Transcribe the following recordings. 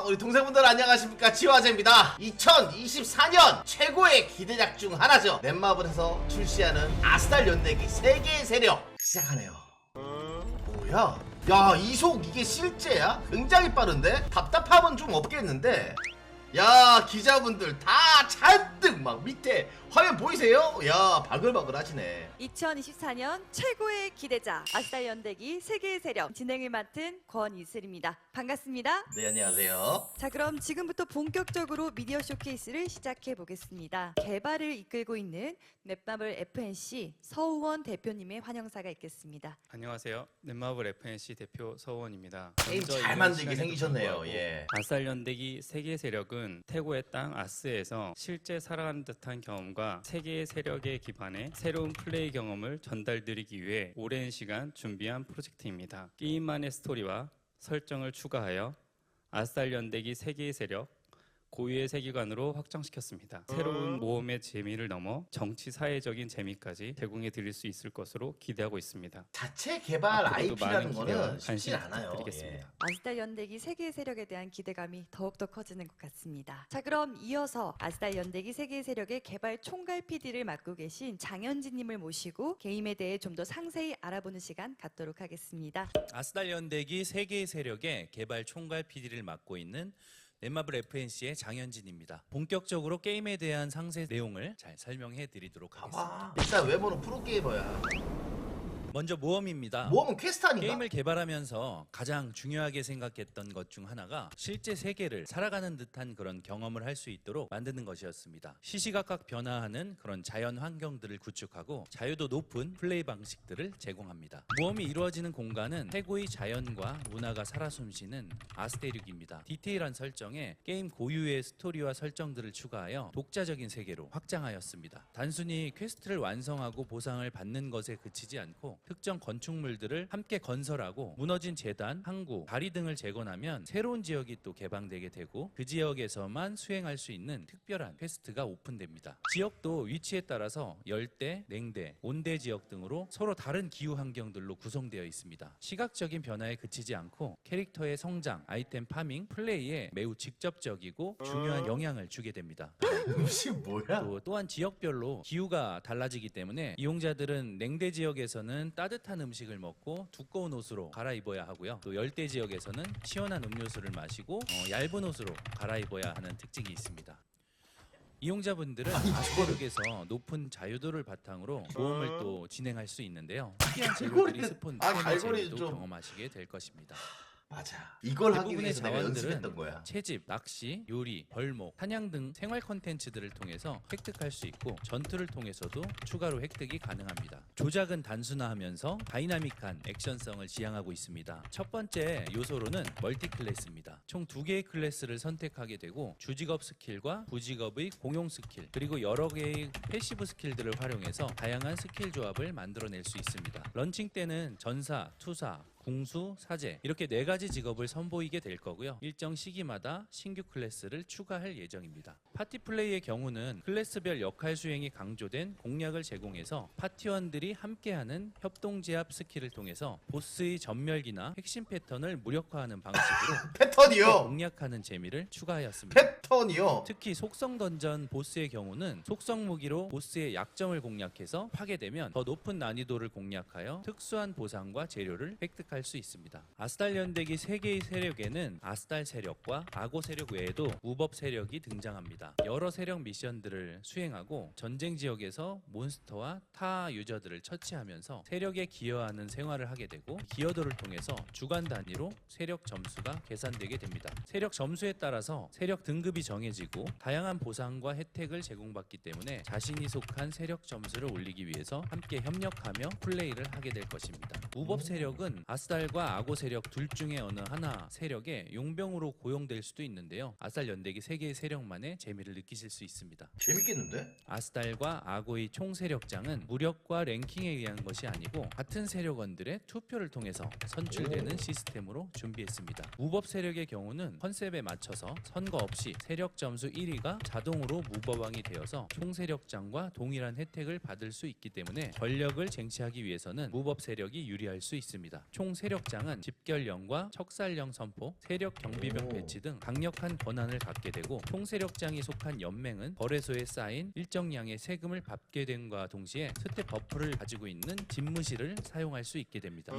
우리 동생분들 안녕하십니까? 지화제입니다. 2024년 최고의 기대작 중 하나죠. 넷마블에서 출시하는 아스달 연대기 세계의 세력 시작하네요. 뭐야? 야 이속 이게 실제야? 굉장히 빠른데? 답답함은 좀 없겠는데? 야 기자분들 다 잔뜩 막 밑에 화면 보이세요? 야 바글바글 하시네 2024년 최고의 기대자 아스달 연대기 세계의 세력 진행을 맡은 권이슬입니다. 반갑습니다. 네 안녕하세요 자 그럼 지금부터 본격적으로 미디어 쇼케이스를 시작해 보겠습니다. 개발을 이끌고 있는 넷마블 FNC 서우원 대표님의 환영사가 있겠습니다. 안녕하세요. 넷마블 FNC 대표 서원입니다. 게임 먼저 잘 만들게 시간에도 생기셨네요 불구하고 예 아살 연대기 세계 세력은 태고의 땅 아스에서 실제 살아가는 듯한 경험과 세계의 세력에 기반해 새로운 플레이 경험을 전달드리기 위해 오랜 시간 준비한 프로젝트입니다. 게임만의 스토리와 설정을 추가하여 아살 연대기 세계의 세력 고유의 세계관으로 확장시켰습니다. 새로운 모험의 재미를 넘어 정치 사회적인 재미까지 제공해 드릴 수 있을 것으로 기대하고 있습니다. 자체 개발 앞으로도 IP라는 많은 기대와 거는 쉽지 관심 않아요. 부탁드리겠습니다. 아스달 연대기 세계의 세력에 대한 기대감이 더욱더 커지는 것 같습니다. 자 그럼 이어서 아스달 연대기 세계의 세력의 개발 총괄 PD를 맡고 계신 장현진님을 모시고 게임에 대해 좀 더 상세히 알아보는 시간 갖도록 하겠습니다. 아스달 연대기 세계의 세력의 개발 총괄 PD를 맡고 있는 넷마블 FNC의 장현진입니다. 본격적으로 게임에 대한 상세 내용을 잘 설명해 드리도록 예. 하겠습니다. 일단 외모는 프로게이머야. 먼저 모험입니다. 모험은 퀘스트 아닌가? 게임을 개발하면서 가장 중요하게 생각했던 것 중 하나가 실제 세계를 살아가는 듯한 그런 경험을 할 수 있도록 만드는 것이었습니다. 시시각각 변화하는 그런 자연 환경들을 구축하고 자유도 높은 플레이 방식들을 제공합니다. 모험이 이루어지는 공간은 최고의 자연과 문화가 살아 숨쉬는 아스테륙입니다. 디테일한 설정에 게임 고유의 스토리와 설정들을 추가하여 독자적인 세계로 확장하였습니다. 단순히 퀘스트를 완성하고 보상을 받는 것에 그치지 않고 특정 건축물들을 함께 건설하고 무너진 재단, 항구, 다리 등을 재건하면 새로운 지역이 또 개방되게 되고 그 지역에서만 수행할 수 있는 특별한 퀘스트가 오픈됩니다. 지역도 위치에 따라서 열대, 냉대, 온대 지역 등으로 서로 다른 기후 환경들로 구성되어 있습니다. 시각적인 변화에 그치지 않고 캐릭터의 성장, 아이템 파밍, 플레이에 매우 직접적이고 중요한 영향을 주게 됩니다. 음식 뭐야? 또 또한 지역별로 기후가 달라지기 때문에 이용자들은 냉대 지역에서는 따뜻한 음식을 먹고 두꺼운 옷으로 갈아입어야 하고요. 또 열대 지역에서는 시원한 음료수를 마시고 어, 얇은 옷으로 갈아입어야 하는 특징이 있습니다. 이용자분들은 아스테룩에서 높은 자유도를 바탕으로 모험을 또 진행할 수 있는데요. 특이한 재료들이 스폰 아, 갈고리 재미도 좀- 경험하시게 될 것입니다. 맞아. 이걸 하기 대부분의 위해서 내가 자원들은 연습했던 거야. 채집, 낚시, 요리, 벌목, 사냥 등 생활 콘텐츠들을 통해서 획득할 수 있고 전투를 통해서도 추가로 획득이 가능합니다. 조작은 단순화하면서 다이나믹한 액션성을 지향하고 있습니다. 첫 번째 요소로는 멀티 클래스입니다. 총 두 개의 클래스를 선택하게 되고 주직업 스킬과 부직업의 공용 스킬 그리고 여러 개의 패시브 스킬들을 활용해서 다양한 스킬 조합을 만들어낼 수 있습니다. 런칭 때는 전사, 투사, 궁수, 사제 이렇게 네 가지 직업을 선보이게 될 거고요. 일정 시기마다 신규 클래스를 추가할 예정입니다. 파티 플레이의 경우는 클래스별 역할 수행이 강조된 공략을 제공해서 파티원들이 함께하는 협동 제압 스킬을 통해서 보스의 전멸기나 핵심 패턴을 무력화하는 방식으로 패턴이요. 공략하는 재미를 추가하였습니다. 패턴이요. 특히 속성 던전 보스의 경우는 속성 무기로 보스의 약점을 공략해서 파괴되면 더 높은 난이도를 공략하여 특수한 보상과 재료를 획득 할 수 있습니다. 아스달 연대기 세 개의 세력에는 아스달 세력과 아고 세력 외에도 무법 세력이 등장합니다. 여러 세력 미션들을 수행하고 전쟁 지역에서 몬스터와 타 유저들을 처치하면서 세력에 기여하는 생활을 하게 되고 기여도를 통해서 주간 단위로 세력 점수가 계산되게 됩니다. 세력 점수에 따라서 세력 등급이 정해지고 다양한 보상과 혜택을 제공받기 때문에 자신이 속한 세력 점수를 올리기 위해서 함께 협력하며 플레이를 하게 될 것입니다. 무법 세력은 아스 달과 아고 세력 둘 중에 어느 하나 세력에 용병으로 고용될 수도 있는데요. 아스달 연대기 세 개의 세력만의 재미를 느끼실 수 있습니다. 재밌겠는데? 아스달과 아고의 총 세력장은 무력과 랭킹에 의한 것이 아니고 같은 세력원들의 투표를 통해서 선출되는 시스템으로 준비했습니다. 무법 세력의 경우는 컨셉에 맞춰서 선거 없이 세력 점수 1위가 자동으로 무법왕이 되어서 총 세력장과 동일한 혜택을 받을 수 있기 때문에 권력을 쟁취하기 위해서는 무법 세력이 유리할 수 있습니다. 총 세력장은 집결령과 척살령 선포, 세력 경비병 오. 배치 등 강력한 권한을 갖게 되고 총 세력장이 속한 연맹은 거래소에 쌓인 일정량의 세금을 받게 됨과 동시에 스텝 버프를 가지고 있는 집무실을 사용할 수 있게 됩니다.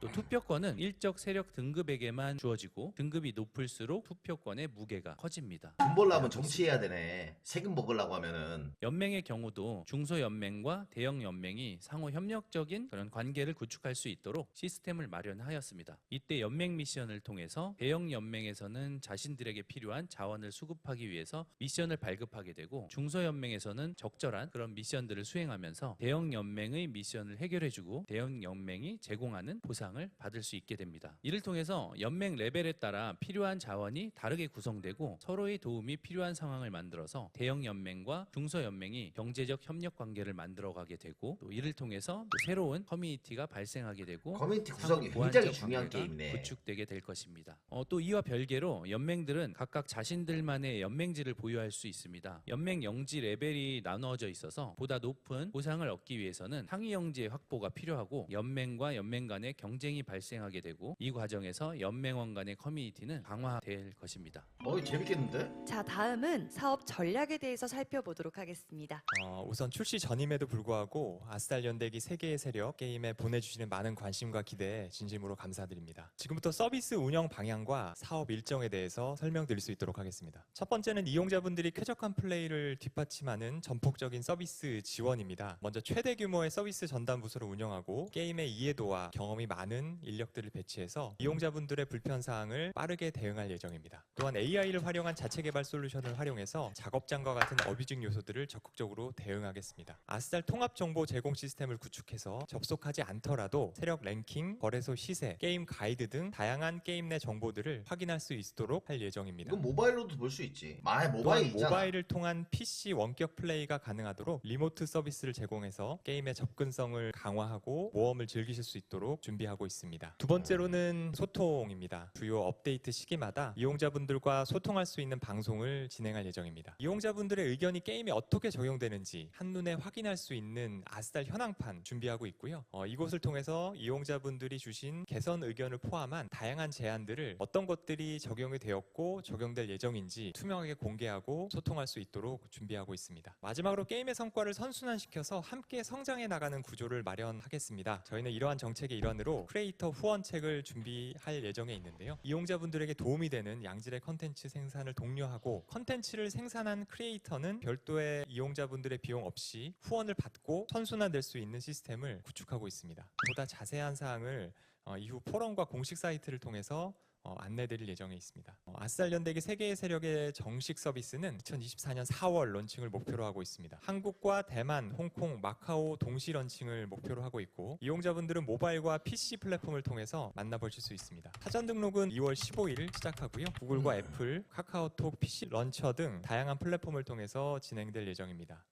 또 투표권은 일적 세력 등급에게만 주어지고 등급이 높을수록 투표권의 무게가 커집니다. 돈 벌려면 정치해야 되네. 세금 먹으려고 하면은. 연맹의 경우도 중소연맹과 대형연맹이 상호 협력적인 그런 관계를 구축할 수 있도록 시스템을 마련하였습니다. 이때 연맹 미션을 통해서 대형연맹에서는 자신들에게 필요한 자원을 수급하기 위해서 미션을 발급하게 되고 중소연맹에서는 적절한 그런 미션들을 수행하면서 대형연맹의 미션을 해결해주고 대형연맹이 제공하는 보상 을 받을 수 있게 됩니다. 이를 통해서 연맹 레벨에 따라 필요한 자원이 다르게 구성되고 서로의 도움이 필요한 상황을 만들어서 대형 연맹과 중소 연맹이 경제적 협력 관계를 만들어가게 되고 또 이를 통해서 또 새로운 커뮤니티가 발생하게 되고 커뮤니티 구성이 굉장히 중요한 관계가 게임이네. 구축되게 될 것입니다. 어, 또 이와 별개로 연맹들은 각각 자신들만의 연맹지를 보유할 수 있습니다. 연맹 영지 레벨이 나누어져 있어서 보다 높은 보상을 얻기 위해서는 상위 영지의 확보가 필요하고 연맹과 연맹 간의 경 쟁이 발생하게 되고 이 과정에서 연맹원 간의 커뮤니티는 강화될 것입니다. 어이 재밌겠는데? 자, 다음은 사업 전략에 대해서 살펴보도록 하겠습니다. 어, 우선 출시 전임에도 불구하고 아스달 연대기 세개의 세력 게임에 보내주시는 많은 관심과 기대에 진심으로 감사드립니다. 지금부터 서비스 운영 방향과 사업 일정에 대해서 설명드릴 수 있도록 하겠습니다. 첫 번째는 이용자분들이 쾌적한 플레이를 뒷받침하는 전폭적인 서비스 지원입니다. 먼저 최대 규모의 서비스 전담 부서를 운영하고 게임의 이해도와 경험이 많은 인력들을 배치해서 이용자분들의 불편 사항을 빠르게 대응할 예정입니다. 또한 AI를 활용한 자체 개발 솔루션을 활용해서 작업장과 같은 어뷰징 요소들을 적극적으로 대응하겠습니다. 아스달 통합 정보 제공 시스템을 구축해서 접속하지 않더라도 세력 랭킹, 거래소 시세, 게임 가이드 등 다양한 게임 내 정보들을 확인할 수 있도록 할 예정입니다. 이건 모바일로도 볼 수 있지. 아 모바일이잖아. 모바일을 통한 PC 원격 플레이가 가능하도록 리모트 서비스를 제공해서 게임의 접근성을 강화하고 모험을 즐기실 수 있도록 준비하고 있습니다. 두 번째로는 소통입니다. 주요 업데이트 시기마다 이용자분들과 소통할 수 있는 방송을 진행할 예정입니다. 이용자분들의 의견이 게임에 어떻게 적용되는지 한눈에 확인할 수 있는 아스달 현황판 준비하고 있고요. 어, 이곳을 통해서 이용자분들이 주신 개선 의견을 포함한 다양한 제안들을 어떤 것들이 적용이 되었고 적용될 예정인지 투명하게 공개하고 소통할 수 있도록 준비하고 있습니다. 마지막으로 게임의 성과를 선순환시켜서 함께 성장해 나가는 구조를 마련하겠습니다. 저희는 이러한 정책의 일환으로 크리에이터 후원책을 준비할 예정에 있는데요. 이용자분들에게 도움이 되는 양질의 컨텐츠 생산을 독려하고 컨텐츠를 생산한 크리에이터는 별도의 이용자분들의 비용 없이 후원을 받고 선순환될 수 있는 시스템을 구축하고 있습니다. 보다 자세한 사항을 어, 이후 포럼과 공식 사이트를 통해서 어, 안내드릴 예정에 있습니다. 어, 아스달 연대기 세계의 세력의 정식 서비스는 2024년 4월 런칭을 목표로 하고 있습니다. 한국과 대만, 홍콩, 마카오 동시 런칭을 목표로 하고 있고 이용자분들은 모바일과 PC 플랫폼을 통해서 만나보실 수 있습니다. 사전 등록은 2월 15일 시작하고요. 구글과 음. 애플, 카카오톡, PC 런처 등 다양한 플랫폼을 통해서 진행될 예정입니다.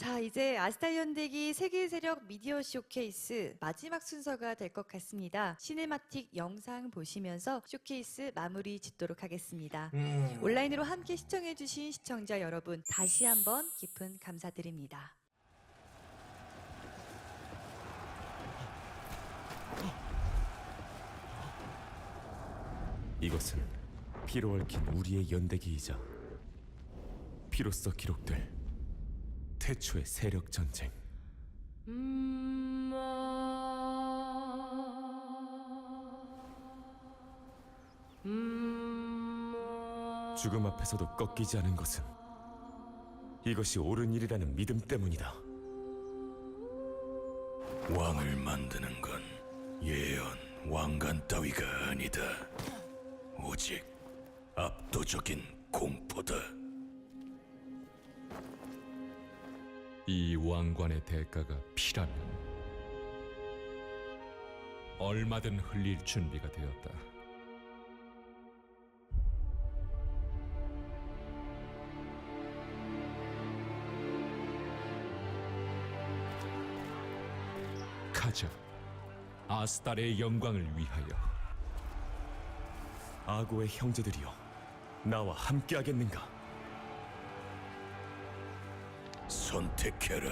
자, 이제 아스달 연대기 세계 세력 미디어 쇼케이스 마지막 순서가 될 것 같습니다. 시네마틱 영상 보시면서 쇼케이스 마무리 짓도록 하겠습니다. 음. 온라인으로 함께 시청해주신 시청자 여러분, 다시 한번 깊은 감사드립니다. 이것은 피로 얽힌 우리의 연대기이자 피로써 기록될 태초의 세력 전쟁. 죽음 앞에서도 꺾이지 않은 것은 이것이 옳은 일이라는 믿음 때문이다. 왕을 만드는 건 예언, 왕관 따위가 아니다. 오직 압도적인 공포다. 이 왕관의 대가가 피라면 얼마든 흘릴 준비가 되었다. 가자, 아스달의 영광을 위하여. 아고의 형제들이여, 나와 함께하겠는가? 선택해라.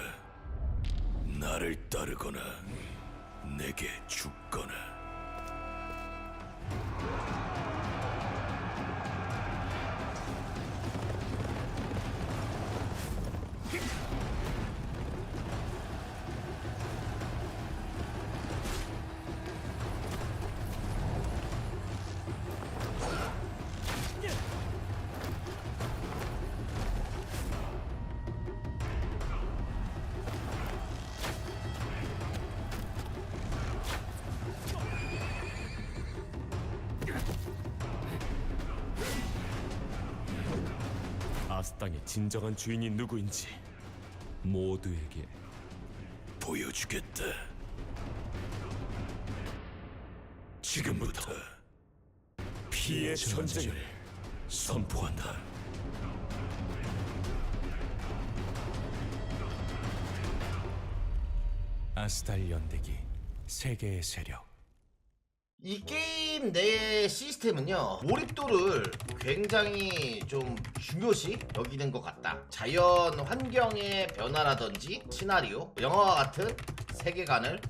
나를 따르거나 내게 죽거나. 땅의 진정한 주인이 누구인지 모두에게 보여주겠다. 지금부터 피의 전쟁을 선포한다. 아스달 연대기 세계의 세력 이 게임 내 시스템은요 몰입도를 굉장히 좀 중요시 여기는 것 같다. 자연 환경의 변화라든지 시나리오 영화와 같은 세계관을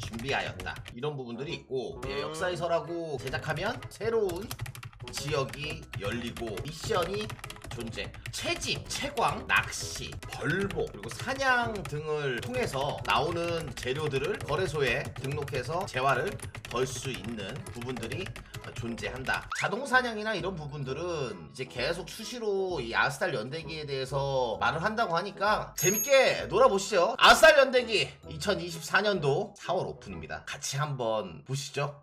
준비하였다. 이런 부분들이 있고 예, 역사에서라고 제작하면 새로운 지역이 열리고 미션이 존재 채집, 채광, 낚시, 벌복 그리고 사냥 등을 통해서 나오는 재료들을 거래소에 등록해서 재화를 벌 수 있는 부분들이 존재한다. 자동 사냥이나 이런 부분들은 이제 계속 수시로 이 아스달 연대기에 대해서 말을 한다고 하니까 재밌게 놀아보시죠. 아스달 연대기 2024년도 4월 오픈입니다. 같이 한번 보시죠.